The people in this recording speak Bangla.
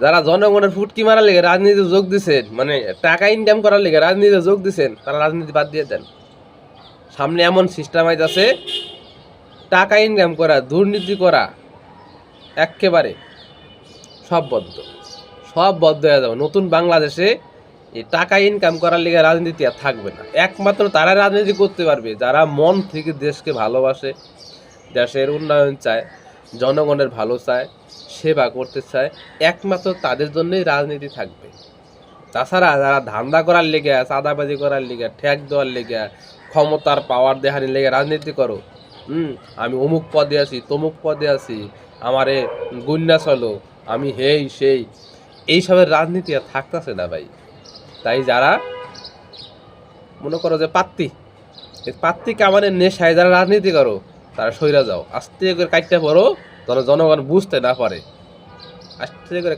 যারা জনগণের ফুটকি মারার লেগে রাজনীতি যোগ দিছেন মানে টাকা ইনকাম করার লেগে রাজনীতি যোগ দিছেন, তারা রাজনীতি বাদ দিয়ে দেন। সামনে এমন সিস্টেম আছে টাকা ইনকাম করা, দুর্নীতি করা একেবারে সব বদ্ধ। সব বদ্ধ হয়ে যাবে। নতুন বাংলাদেশে এই টাকা ইনকাম করার লেগে রাজনীতি আর থাকবে না। একমাত্র তারা রাজনীতি করতে পারবে, যারা মন থেকে দেশকে ভালোবাসে, দেশের উন্নয়ন চায়। জনগণের ভালো চায়, সেবা করতে চায়, একমাত্র তাদের জন্যই রাজনীতি থাকবে। তাছাড়া যারা ধান্দা করার লেগে, চাঁদাবাজি করার লেগে, ঠেক দেওয়ার লেগে, ক্ষমতার পাওয়ার দেখানোর লেগে রাজনীতি করো, হুম, আমি অমুক পদে আছি, তমুক পদে আছি, আমারে গুন্ডা চলো, আমি হেই, সেই। এইসবের রাজনীতি আর থাকতেছে না ভাই। তাই যারা, মনে করো যে পাত্তি পাত্তি কামানের নেশায় যারা রাজনীতি করো তারা সইরা যাও। আস্তে করে কাটতে পারো যেন জনগণ বুঝতে না পারে। আস্তে করে